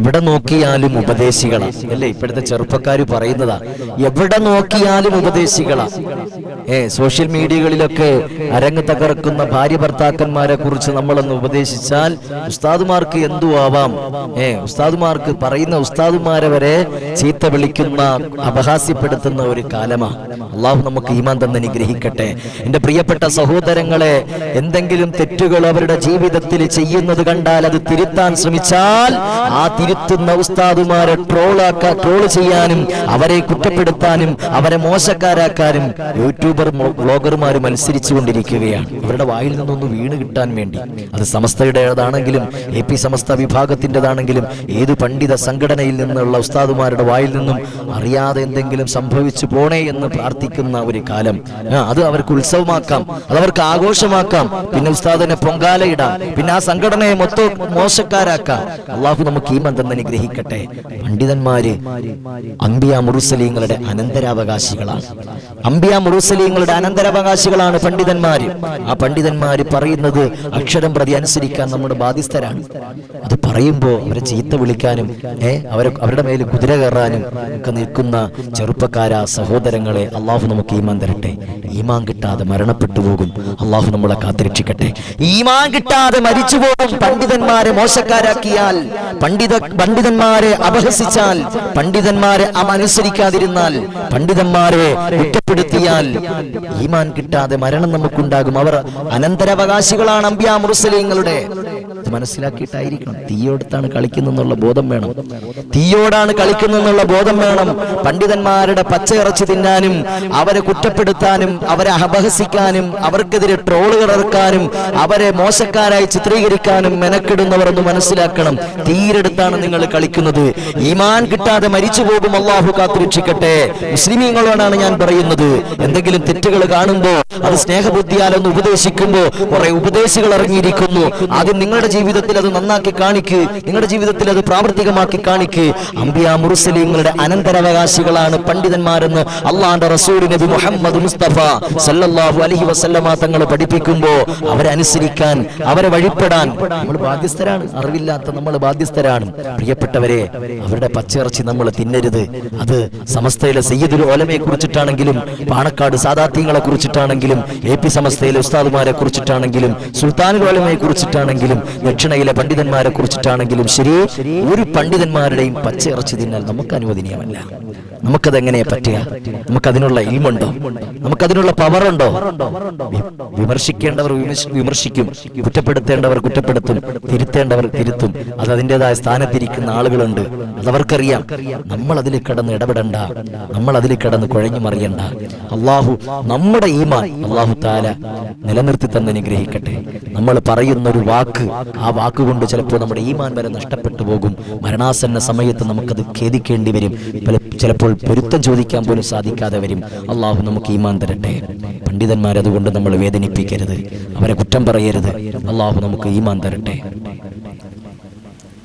എവിടെ നോക്കിയാലും ഉപദേശികളാ. അല്ലേ? ഇപ്പോഴത്തെ ചെറുപ്പക്കാർ പറയുന്നതാ എവിടെ നോക്കിയാലും ഉപദേശികളാ. ഏ സോഷ്യൽ മീഡിയകളിലൊക്കെ അരങ്ങ് തകർക്കുന്ന ഭാര്യ ഭർത്താക്കന്മാരെ കുറിച്ച് നമ്മളൊന്ന് ഉപദേശിച്ചാൽ ഉസ്താദുമാർക്ക് എന്തു ആവാം ഏ ഉസ്താദുമാർക്ക് പറയുന്ന ഉസ്താദുമാരെ വരെ ചീത്ത വിളിക്കുന്ന അപഹാസ്യപ്പെടുത്തുന്ന ഒരു കാലമാ. അള്ളാഹു നമുക്ക് ഈമാൻ തന്നെ അനുഗ്രഹിക്കട്ടെ. എന്റെ പ്രിയപ്പെട്ട സഹോദരങ്ങളെ എന്തെങ്കിലും തെറ്റുകൾ അവരുടെ ജീവിതത്തിൽ ചെയ്യുന്നത് കണ്ടാൽ അത് തിരുത്താൻ ശ്രമിച്ചാൽ ആ തിരുത്തുന്ന ഉസ്താദുമാരെ ട്രോളാക്ക ട്രോൾ ചെയ്യാനും അവരെ കുറ്റപ്പെടുത്താനും അവരെ മോശക്കാരാക്കാനും യൂട്യൂബർ ബ്ലോഗർമാർ മത്സരിച്ചു കൊണ്ടിരിക്കുകയാണ്. അവരുടെ വായിൽ നിന്നൊന്ന് വീണ് കിട്ടാൻ വേണ്ടി. അത് സമസ്തയുടേതാണെങ്കിലും എ പി സമസ്ത വിഭാഗത്തിന്റെതാണെങ്കിലും ഏത് പണ്ഡിത സംഘടനയിൽ നിന്നുള്ള ഉസ്താദുമാരുടെ വായിൽ നിന്നും അറിയാതെ എന്തെങ്കിലും സംഭവിച്ചു പോണേ എന്ന് പ്രാർത്ഥിക്കുന്ന ഒരു കാലം. അത് അവർക്ക് ഉത്സവമാക്കാം. അത് അവർക്ക് ആഘോഷമാക്കാം. പിന്നെ ഉസ്താദിനെ പൊങ്കാലയിടാം. പിന്നെ ആ സംഘടനയെ മൊത്തം മോശക്കാരാക്കാം. അള്ളാഹു നമുക്ക് ഈ ബന്ധം അനുഗ്രഹിക്കട്ടെ. പണ്ഡിതന്മാര് അംബിയ മുറുസലീങ്ങളുടെ അനന്തരാവകാശികളാണ്. അംബിയ മുറുസലീങ്ങളുടെ അനന്തരാവകാശികളാണ് പണ്ഡിതന്മാര്. ആ പണ്ഡിതന്മാര് പറയുന്നത് അക്ഷരം പ്രതി അനുസരിക്കാൻ നമ്മുടെ ബാധ്യസ്ഥരാണ്. അത് പറയുമ്പോൾ അവരെ ചീത്ത വിളിക്കാനും ഏ അവരെ അവരുടെ മേൽ കുതിര കയറാനും ഒക്കെ നിൽക്കുന്ന ചെറുപ്പക്കാര സഹോദരങ്ങളെ അള്ളാഹു നമുക്ക് ഈമാൻ തരട്ടെ. ഈമാൻ കിട്ടാതെ മരണപ്പെട്ടു പോകും. അള്ളാഹു നമ്മളെ കാത്തിരക്ഷിക്കട്ടെ. ഈമാൻ കിട്ടാതെ മരിച്ചു പോകും പണ്ഡിതന്മാരെ മോശക്കാരാക്കിയാൽ പണ്ഡിത പണ്ഡിതന്മാരെ അപഹസിച്ചാൽ പണ്ഡിതന്മാരെ അനുസരിക്കാതിരുന്നാൽ പണ്ഡിതന്മാരെ കുറ്റപ്പെടുത്തിയാൽ ഈമാൻ കിട്ടാതെ മരണം നമുക്കുണ്ടാകും. അവർ അനന്തരാവകാശികളാണ് അമ്പ്യാ മുറുസലീങ്ങളുടെ ഇത് മനസ്സിലാക്കിയിട്ടായിരിക്കണം. തീയോടത്താണ് കളിക്കുന്നെന്നുള്ള ബോധം വേണം. തീയോടാണ് കളിക്കുന്നെന്നുള്ള ബോധം വേണം. പണ്ഡിതന്മാരുടെ പച്ചയിറച്ചി തിന്നാനും അവരെ കുറ്റപ്പെടുത്താനും അവരെ അപഹസിക്കാനും അവർക്കെതിരെ ട്രോളുകൾ ഇറക്കാനും അവരെ മോശക്കാരായി ചിത്രീകരിക്കാനും മെനക്കെടുന്നവർ മനസ്സിലാക്കണം. തീരെടുത്താണ് നിങ്ങൾ കളിക്കുന്നത്. ഈമാൻ കിട്ടാതെ മരിച്ചു പോകും അള്ളാഹു കാത്തുരക്ഷിക്കട്ടെ. മുസ്ലിമീങ്ങളോടാണ് ഞാൻ പറയുന്നത്. എന്തെങ്കിലും തെറ്റുകൾ കാണുമ്പോൾ അത് സ്നേഹബുദ്ധിയാലൊന്ന് ഉപദേശിക്കുമ്പോ കുറെ ഉപദേശികൾ ഇറങ്ങിയിരിക്കുന്നു. ആദ്യം നിങ്ങളുടെ ജീവിതത്തിൽ അത് നന്നാക്കി കാണിക്ക്. നിങ്ങളുടെ ജീവിതത്തിൽ അത് പ്രാവർത്തികമാക്കി കാണിക്ക്. അംബിയ മുറുസലീങ്ങളുടെ അനന്തരാവകാശികളാണ് പണ്ഡിതന്മാരെന്ന് അള്ളാന്റെ റസൂൽ നബി മുഹമ്മദ് മുസ്തഫ സല്ലല്ലാഹു അലൈഹി വസല്ലമ തങ്ങൾ പഠിപ്പിക്കുമ്പോൾ അവരെ അനുസരിക്കാൻ അവരെ വഴിപ്പെടാൻ. നമ്മൾ ബാധ്യസ്ഥരാണ്. അറിവില്ലാത്ത നമ്മൾ ബാധ്യസ്ഥരാണ്. പ്രിയപ്പെട്ടവരെ അവരുടെ പച്ചിറച്ചി നമ്മൾ തിന്നരുത്. അത് സമസ്തയിലെ സയ്യിദുൽ ഓലമയെ കുറിച്ചിട്ടാണെങ്കിലും പാണക്കാട് സാദാത്യങ്ങളെ കുറിച്ചിട്ടാണെങ്കിലും എ പി സമസ്തയിലെ ഉസ്താദുമാരെ കുറിച്ചിട്ടാണെങ്കിലും സുൽത്താനുൽ ഓലമയെ കുറിച്ചിട്ടാണെങ്കിലും ദക്ഷിണയിലെ പണ്ഡിതന്മാരെ കുറിച്ചിട്ടാണെങ്കിലും ശരി ഒരു പണ്ഡിതന്മാരുടെയും പച്ചയിറച്ചി തിന്നാൽ നമുക്ക് അനുവദനീയമല്ല. നമുക്കത് എങ്ങനെയാ പറ്റുക? നമുക്കതിനുള്ള ഇൽമുണ്ടോ? നമുക്കതിനുള്ള പവർ ഉണ്ടോ വിമർശിക്കേണ്ടവർ വിമർശിക്കും. കുറ്റപ്പെടുത്തേണ്ടവർ കുറ്റപ്പെടുത്തും. തിരുത്തേണ്ടവർ തിരുത്തും. അത് അതിന്റെതായ സ്ഥാനത്തിരിക്കുന്ന ആളുകളുണ്ട്. അതവർക്കറിയാം. നമ്മൾ അതിൽ കിടന്ന് ഇടപെടണ്ട. നമ്മൾ അതിൽ കിടന്ന് കുഴഞ്ഞു മറിയണ്ട. അള്ളാഹു നമ്മുടെ ഈമാൻ അള്ളാഹു താല നിലനിർത്തി തന്നെ അനുഗ്രഹിക്കട്ടെ. നമ്മൾ പറയുന്ന ഒരു വാക്ക് ആ വാക്കുകൊണ്ട് ചിലപ്പോൾ നമ്മുടെ ഈമാൻ വരെ നഷ്ടപ്പെട്ടു പോകും. മരണാസന്ന സമയത്ത് നമുക്കത് ഖേദിക്കേണ്ടി വരും. പല- പൊരുത്തം ചോദിക്കാൻ പോലും സാധിക്കാതെ വരും. അള്ളാഹു നമുക്ക് ഈമാൻ തരട്ടെ. പണ്ഡിതന്മാരതുകൊണ്ട് നമ്മൾ വേദനിപ്പിക്കരുത്. അവരെ കുറ്റം പറയരുത്. അള്ളാഹു നമുക്ക് ഈമാൻ തരട്ടെ.